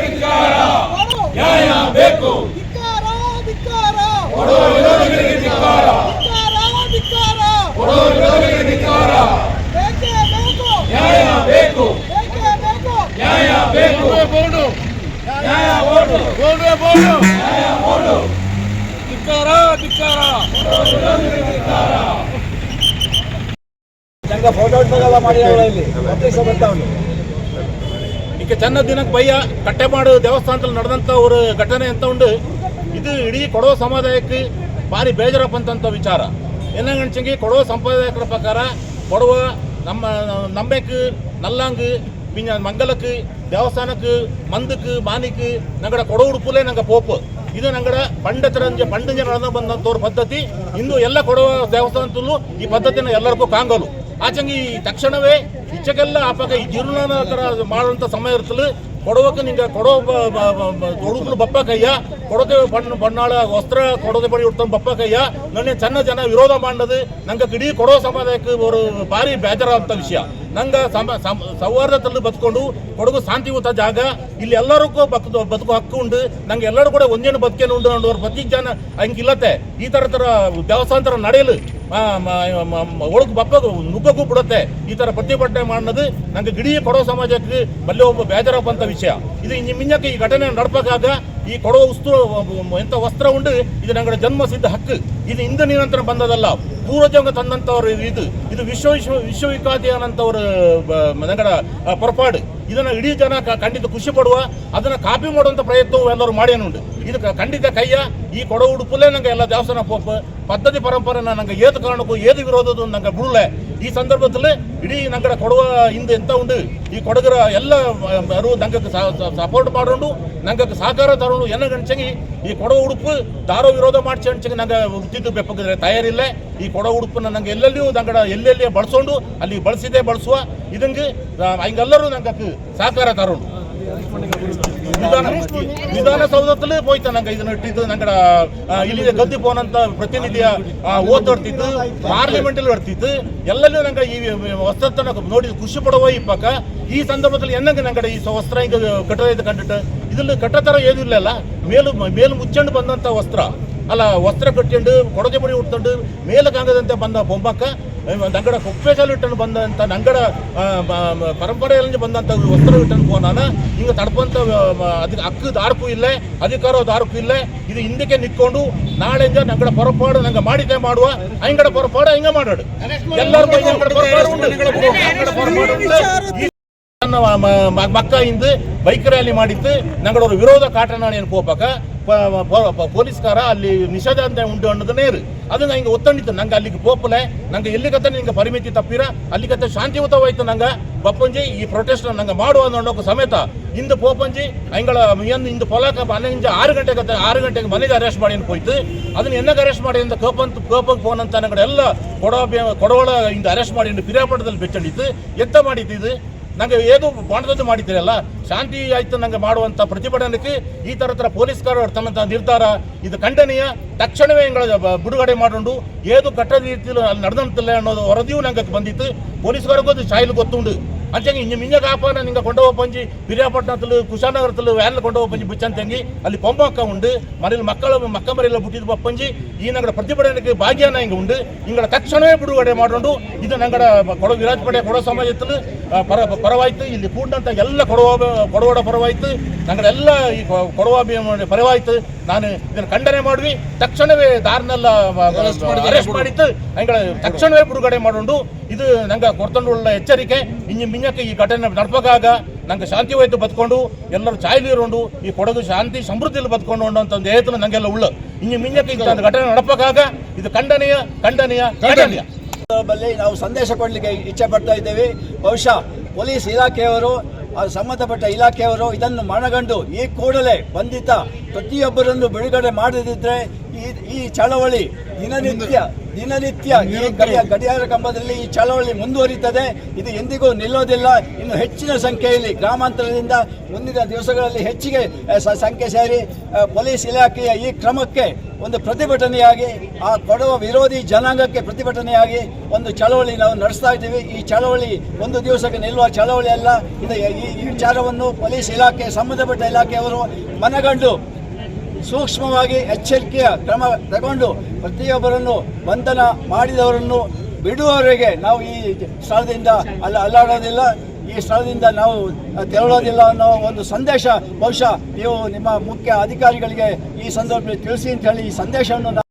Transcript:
ಧಿಕ್ಕಾರ. ಬೇಕು ಧಿಕ್ಕಾರ. ಧಿಕ್ಕಾರ. ನ್ಯಾಯ ಬೇಕು ನ್ಯಾಯ ಬೇಕು ನ್ಯಾಯ ಓಟು ನ್ಯಾಯ ಓಟು ಧಿಕ್ಕಾರ ಧಿಕ್ಕಾರ ಈಗ ಫೋಟೋ ಎಲ್ಲ ಮಾಡಿ ಇಲ್ಲಿ. ಈಗ ಚೆನ್ನ ದಿನಕ್ಕೆ ಕಟ್ಟೆ ಕಟ್ಟೆಮಾಡು ದೇವಸ್ಥಾನದಲ್ಲಿ ನಡೆದಂತ ಒಂದು ಘಟನೆ ಅಂತ ಉಂಡು. ಇದು ಇಡೀ ಕೊಡೋ ಸಮುದಾಯಕ್ಕೆ ಭಾರಿ ಬೇಜಾರಪ್ಪಂತ ವಿಚಾರ. ಏನಂಗಿ ಕೊಡೋ ಸಂಪ್ರದಾಯಗಳ ಪ್ರಕಾರ ಕೊಡುವ ನಮ್ಮ ನಂಬೆಕ್ಕೆ ನಲ್ಲಾಂಗ್ ಮಂಗಲಕ್ಕೆ ದೇವಸ್ಥಾನಕ್ಕೆ தேவஸ்தானக்கு ಮಾನಿಕ್ಕೆ ನಂಗಡ ಕೊಡೋ கொட ನಂಗ ಪೋಪು. ಇದು ನಂಗಡ ಪಂಡತರಂಜ ಪಂಡಂಜ ನಡೆದು ಪದ್ಧತಿ. ಇಂದು ಎಲ್ಲ ಕೊಡುವ ದೇವಸ್ಥಾನದಲ್ಲೂ ಈ ಪದ್ಧತಿನ ಎಲ್ಲರಿಗೂ ಕಾಂಗಲು. ಆಚಂಗಿ ತಕ್ಷಣವೇ ಇಚ್ಚಕ್ಕೆಲ್ಲ ಆಪಾಗ ಈ ತರ ಮಾಡುವಂತ ಸಮಯ ಇರ್ತಲು ಕೊಡವಕ್ಕೆ ನಿಂಗೆ ಕೊಡೋ ಬಪ್ಪ ಕಯ್ಯ ಕೊಡೋಕೆ ಬಣ್ಣ ಬಣ್ಣಾಳ ವಸ್ತ್ರ ಕೊಡೋದೆ ಬಳಿ ಉಡ್ತಾನ ಬಪ್ಪ ಕಯ್ಯ ನನ್ನ ಚೆನ್ನ ಜನ ವಿರೋಧ ಮಾಡದು ನಂಗೆ ಇಡೀ ಕೊಡೋ ಸಮಾಜಕ್ಕೆ ಒಂದು ಭಾರಿ ಬೇಜಾರಾದಂಥ ವಿಷಯ. ನಂಗೆ ಸಮ ಸೌಹಾರ್ದದಲ್ಲಿ ಬದುಕೊಂಡು ಕೊಡಗು ಶಾಂತಿಯುತ ಜಾಗ, ಇಲ್ಲಿ ಎಲ್ಲರಿಗೂ ಬದುಕು ಬದುಕು ಹಕ್ಕು ಉಂಡು ನಂಗೆ ಎಲ್ಲರೂ ಕೂಡ ಒಂದೇನು ಬದುಕೇನು ಉಂಡು ಅನ್ನೋರು ಪ್ರತಿ ಜನ ಹಂಗಿಲ್ಲತ್ತೆ. ಈ ಥರ ಥರ ದೇವಸ್ಥಾನ ಥರ ನಡೆಯಲು ಒಳಗೆ ಬಪ್ಪ ನುಗ್ಗಕ್ಕೂ ಬಿಡುತ್ತೆ ಈ ಥರ ಪ್ರತಿಭಟನೆ ಮಾಡೋದು ನಂಗೆ ಗಿಡೀ ಕೊಡೋ ಸಮಾಜಕ್ಕೆ ಬಲ್ಲೆ ಒಬ್ಬ ಬೇಜಾರಪ್ಪಂಥ ವಿಷಯ. ಇದು ಇನ್ನು ಮಿಂಜಕ್ಕೆ ಈ ಘಟನೆ ನಡ್ಬೇಕಾಗ ಈ ಕೊಡೋ ವಸ್ತು ಎಂಥ ವಸ್ತ್ರ ಉಂಡು, ಇದು ನಂಗಡ ಜನ್ಮ ಸಿದ್ಧ ಹಕ್ಕು. ಇದು ಇಂದು ನಿರಂತರ ಬಂದದಲ್ಲ. ಪೂರ್ವಜಂಗ ತಂದಂಥವ್ರು ಇದು. ಇದು ವಿಶ್ವ ವಿಶ್ವ ವಿಶ್ವವಿಖ್ಯಾತಿಯಾದಂಥವ್ರ ನಂಗಡ ಹೊರಪಾಡು ಇದನ್ನ ಇಡೀ ಜನ ಕ- ಖಂಡಿತ ಖುಷಿ ಪಡುವ ಅದನ್ನ ಕಾಪಿ ಮಾಡುವಂತ ಪ್ರಯತ್ನವು ಎಲ್ಲರೂ ಮಾಡ್ಯಾನುಂಡು ಇದು ಕ- ಖಂಡಿತ ಕೈಯ, ಈ ಕೊಡ ಉಡುಪುಲೇ ನಂಗೆ ಎಲ್ಲ ದೇವಸ್ಥಾನ ಪೋಪ ಪದ್ಧತಿ ಪರಂಪರೆನ ನಂಗೆ ಏದು ಕಾರಣಕ್ಕೂ ಏದು ವಿರೋಧದ ನಂಗೆ ಬಿಡಲೆ ಈ ಸಂದರ್ಭದಲ್ಲಿ ಇಡೀ ನಂತರ ಕೊಡುವ ಹಿಂದೆ ಎಂತ ಉಂಡು ಈ ಕೊಡಗರ ಎಲ್ಲ ಯಾರು ನಂಗಕ್ಕೆ ಸಪೋರ್ಟ್ ಮಾಡೋಂಡು ನಂಗಕ್ಕೆ ಸಹಕಾರ ತರೋಣ ಎನ್ನ ಈ ಕೊಡ ಉಡುಪು ದಾರೋ ವಿರೋಧ ಮಾಡಿಸಿ ಅಣ್ಚಂಗೆ ನಂಗೆ ಉದ್ದಿದ್ದು ಬೆಪ್ಪಗಿದ್ರೆ ತಯಾರಿಲ್ಲ. ಈ ಕೊಡ ಉಡುಪನ್ನ ನಂಗೆ ಎಲ್ಲೆಲ್ಲಿಯೂ ನಂಗಡ ಎಲ್ಲೆಲ್ಲಿ ಬಳಸೋಂಡು ಅಲ್ಲಿ ಬಳಸಿದೆ, ಬಳಸುವ, ಇದಂಗೆ ಹಿಂಗೆಲ್ಲರೂ ನಂಗಕ್ಕೆ ಸಹಕಾರ ತರೋಣ ವಿಧಾನಸೌಧದಲ್ಲಿ ಹೋಯ್ತ ನಂಗೆ ಇದನ್ನ ಇಟ್ಟಿದ್ದು. ನಂಗಡ ಇಲ್ಲಿ ಗದ್ದಿ ಪೋನಂತ ಪ್ರತಿನಿಧಿಯ ಓದ್ ಹೊಡ್ತಿತ್ತು ಪಾರ್ಲಿಮೆಂಟ್ ಅಲ್ಲಿ ಹೊಡ್ತಿತ್ತು ಎಲ್ಲೆಲ್ಲೂ ನಂಗೆ ಈ ವಸ್ತ್ರ ನೋಡಿ ಖುಷಿ ಪಡುವ ಈ ಪಕ್ಕ. ಈ ಸಂದರ್ಭದಲ್ಲಿ ಎನ್ನಂಗೆ ನಂಗಡೆ ಈ ವಸ್ತ್ರ ಹಿಂಗ ಕಟ್ಟದ ಕಂಡಿಟ್ಟು, ಇದ್ರಲ್ಲಿ ಕಟ್ಟತರ ಏನೂ ಇಲ್ಲ ಮೇಲು ಮೇಲು ಮುಚ್ಚಂಡು ಬಂದಂತ ವಸ್ತ್ರ. ಅಲ್ಲ, ವಸ್ತ್ರ ಕಟ್ಟಿಂಡು, ಕೊಡಜೆ ಬಡಿ ಉಟ್ಕೊಂಡು ಮೇಲಕ್ಕಾಗದಂತೆ ಬಂದ ಬೊಂಬಕ್ಕ. ನಂಗಡ ಕೊಪ್ಪೇಶಲ್ಲಿ ಇಟ್ಟನು ಬಂದಂತ ನಂಗಡ ಪರಂಪರೆಯಲ್ಲಿ ಬಂದಂತ ವಸ್ತ್ರ ಇಟ್ಟನು ಪೋನಾನ ಹಿಂಗ ತಡಪಂತ ಅದಕ್ಕೆ ಹಕ್ಕು ದಾರ್ಕು ಇಲ್ಲ ಅಧಿಕಾರ ದಾರ್ಕು ಇಲ್ಲ ಇದು ಹಿಂದಕ್ಕೆ ನಿಂತ್ಕೊಂಡು ನಾಳೆಂದ ನಂಗಡ ಪರಪಾಡು ನಂಗೆ ಮಾಡಿದ್ದೆ ಮಾಡುವ ಹಂಗಡ ಪರಪಾಡ ಹಿಂಗ ಮಾಡಾಡು. ಎಲ್ಲರೂ ಈ ಮಕ್ಕ ಇಂದು ಬೈಕ್ ರ್ಯಾಲಿ ಮಾಡಿತ್ತು. ನಂಗಳವರು ವಿರೋಧ ಕಾಟನಾಣಿಯನ್ನು ಪ- ಪೊಲೀಸ್ಕಾರ ಅಲ್ಲಿ ನಿಷೇಧ ಅಂತ ಉಂಟು ಅನ್ನೋದು ನೇರು ಅದು ನಂಗೆ ಒತ್ತಂಡಿತ್ತು. ನಂಗೆ ಅಲ್ಲಿಗೆ ಪೋಪಲೆ ನಂಗೆ ಎಲ್ಲಿಗತ್ತ ನಿಂಗೆ ಪರಿಮಿತಿ ತಪ್ಪಿರ? ಅಲ್ಲಿಗತ್ತ ಶಾಂತಿಯುತವಾಯ್ತು ನಂಗೆ. ಪಪ್ಪಂಜಿ ಈ ಪ್ರೊಟೆಸ್ಟ್ ನಂಗೆ ಮಾಡುವ ಅನ್ನೋಕೆ ಸಮೇತ ಇಂದು ಪೋಪಂಜಿ ಅಂಗಳ ಇಂದು ಪೊಲಕ ಮನೆಯಿಂದ ಆರು ಗಂಟೆಗೆ ಆರು ಗಂಟೆಗೆ ಮನೆಗೆ ಅರೆಸ್ಟ್ ಮಾಡಿ ಹೋಯ್ತು. ಅದನ್ನ ಎನ್ನಗೆ ಅರೆಸ್ಟ್ ಮಾಡಿ ಅಂತ ಕೋಪಂತ ಕೋಪಕ್ಕೆ ಫೋನ್ ಅಂತ ನಂಗಡೆ ಎಲ್ಲ ಕೊಡೋ ಕೊಡವಳ ಇಂದ ಅರೆಸ್ಟ್ ಮಾಡಿ ಪಿರಿಯಾಪಟ್ಟದಲ್ಲಿ ಬೆಚ್ಚಂಡಿತ್ತು. ಎತ್ತ ಮಾಡಿತ್ತು ಇದು? ನಂಗೆ ಏನು ಬಾಣದದ್ದು ಮಾಡಿದ್ದೀರಲ್ಲ? ಶಾಂತಿ ಆಯ್ತು ನಂಗೆ ಮಾಡುವಂತ ಪ್ರತಿಭಟನೆಗೆ ಈ ಥರ ಥರ ಪೊಲೀಸ್ಕಾರರು ತಮ್ಮ ನಿರ್ಧಾರ ಇದು ಖಂಡನೀಯ. ತಕ್ಷಣವೇ ಎಂಗಳ ಬ- ಬಿಡುಗಡೆ ಮಾಡಿಕೊಂಡು ಏನು ಕಟ್ಟದ ರೀತಿಯಲ್ಲಿ ಅಲ್ಲಿ ನಡೆದಂತಿಲ್ಲ ಅನ್ನೋದು ವರದಿಯೂ ನಂಗೆ ಬಂದಿತ್ತು. ಪೊಲೀಸ್ಗಾರಿಗೂ ಅದು ಶಾಯಿಲು ಗೊತ್ತುಂಡು అంచేగా ఇంజ మింజ కాపాన ఇంకా కొండవ పంచి పిరియాపట్నతులు కుషానగరతులు ವ್ಯಾನ್ కొండవ పంచి బుచ్చని ಅಲ್ಲಿ ಪೊಂಬ ಅಕ್ಕ ಉಂಡು ಮನೇಲಿ ಮಕ್ಕಳು ಮಕ್ಕ ಮರಿಲ ಹುಟ್ಟಿದ ಪಪ್ಪಂಜಿ ಈ ನಂಗಡ ಪ್ರತಿಭಟನೆಗೆ ಭಾಗ್ಯನ ಹಿಂಗೆ ಉಂಡು. ಹಿಂಗಡ ತಕ್ಷಣವೇ ಬಿಡುಗಡೆ ಮಾಡೋಂಡು ಇದು ನಂಗಡ ಕೊಡ ವಿರಾಜಪಡೆ ಕೊಡೋ ಸಮಾಜದಲ್ಲಿ ಪರ ಪರವಾಯ್ತು ಇಲ್ಲಿ ಕೂಡಂತ ಎಲ್ಲ ಕೊಡವ ಕೊಡುವಡ ಪರವಾಯ್ತು ನಂಗಡ ಎಲ್ಲ ಈ ಕೊಡುವ ಪರವಾಯ್ತು. ನಾನು ಇದನ್ನು ಖಂಡನೆ ಮಾಡ್ವಿ. ತಕ್ಷಣವೇ ದಾರಿನೆಲ್ಲ ಅರೆಸ್ಟ್ ಮಾಡಿತ್ತು. ಹಂಗಡ ತಕ್ಷಣವೇ ಬಿಡುಗಡೆ ಮಾಡೋಂಡು ಇದು ನಂಗೆ ಕೊಡ್ತಂಡುಳ್ಳ ಎಚ್ಚರಿಕೆ, ಇನ್ನು ಮಿಂಜಕ್ಕೆ ಈ ಘಟನೆ ನಡ್ಪಕ್ಕಾಗ ನಂಗೆ ಶಾಂತಿವಾಯ್ತು ಬದುಕೊಂಡು, ಎಲ್ಲರೂ ಚಾಯ್ಲಿರೋಂಡು ಈ ಕೊಡಗು ಶಾಂತಿ ಸಮೃದ್ಧಿಯಲ್ಲಿ ಬದುಕೊಂಡು ಅಂತ ಏತನ ನಂಗೆಲ್ಲ ಉಳ್ಳ. ಇನ್ನು ಮಿಂಜಕ್ಕೆ ಒಂದು ಘಟನೆ ನಡಪಗಾಗ ಇದು ಖಂಡನೀಯ ಖಂಡನೀಯ ಖಂಡನೀಯ. ನಾವು ಸಂದೇಶ ಕೊಡಲಿಕ್ಕೆ ಇಚ್ಛೆ ಪಡ್ತಾ ಇದ್ದೇವೆ. ಬಹುಶಃ ಪೊಲೀಸ್ ಇಲಾಖೆಯವರು ಸಂಬಂಧಪಟ್ಟ ಇಲಾಖೆಯವರು ಇದನ್ನು ಮನಗಂಡು ಈ ಕೂಡಲೇ ಬಂಧಿತ ಪ್ರತಿಯೊಬ್ಬರನ್ನು ಬಿಡುಗಡೆ ಮಾಡದಿದ್ದರೆ ಈ ಚಳವಳಿ ದಿನನಿತ್ಯ ದಿನನಿತ್ಯ ಈ ಗಡಿಯ ಗಡಿಯಾರ ಕಂಬದಲ್ಲಿ ಈ ಚಳವಳಿ ಮುಂದುವರಿತದೆ. ಇದು ಎಂದಿಗೂ ನಿಲ್ಲೋದಿಲ್ಲ. ಇನ್ನು ಹೆಚ್ಚಿನ ಸಂಖ್ಯೆಯಲ್ಲಿ ಗ್ರಾಮಾಂತರದಿಂದ ಮುಂದಿನ ದಿವಸಗಳಲ್ಲಿ ಹೆಚ್ಚಿಗೆ ಸಂಖ್ಯೆ ಸೇರಿ ಪೊಲೀಸ್ ಇಲಾಖೆಯ ಈ ಕ್ರಮಕ್ಕೆ ಒಂದು ಪ್ರತಿಭಟನೆಯಾಗಿ ಆ ಕೊಡುವ ವಿರೋಧಿ ಜನಾಂಗಕ್ಕೆ ಪ್ರತಿಭಟನೆಯಾಗಿ ಒಂದು ಚಳವಳಿ ನಾವು ನಡೆಸ್ತಾ ಇದ್ದೀವಿ. ಈ ಚಳವಳಿ ಒಂದು ದಿವಸಕ್ಕೆ ನಿಲ್ಲುವ ಚಳವಳಿ ಅಲ್ಲ. ಇದು ಈ ಈ ವಿಚಾರವನ್ನು ಪೊಲೀಸ್ ಇಲಾಖೆ ಸಂಬಂಧಪಟ್ಟ ಇಲಾಖೆಯವರು ಮನಗಂಡು ಸೂಕ್ಷ್ಮವಾಗಿ ಎಚ್ಚರಿಕೆಯ ಕ್ರಮ ತಗೊಂಡು ಪ್ರತಿಯೊಬ್ಬರನ್ನು ಬಂಧನ ಮಾಡಿದವರನ್ನು ಬಿಡುವವರೆಗೆ ನಾವು ಈ ಸ್ಥಳದಿಂದ ಅಲ್ಲ ಅಲ್ಲಾಡೋದಿಲ್ಲ, ಈ ಸ್ಥಳದಿಂದ ನಾವು ತೆರಳೋದಿಲ್ಲ ಅನ್ನೋ ಒಂದು ಸಂದೇಶ ಬಹುಶಃ ನೀವು ನಿಮ್ಮ ಮುಖ್ಯ ಅಧಿಕಾರಿಗಳಿಗೆ ಈ ಸಂದರ್ಭದಲ್ಲಿ ತಿಳಿಸಿ ಅಂತ ಹೇಳಿ ಈ ಸಂದೇಶವನ್ನು ನಾವು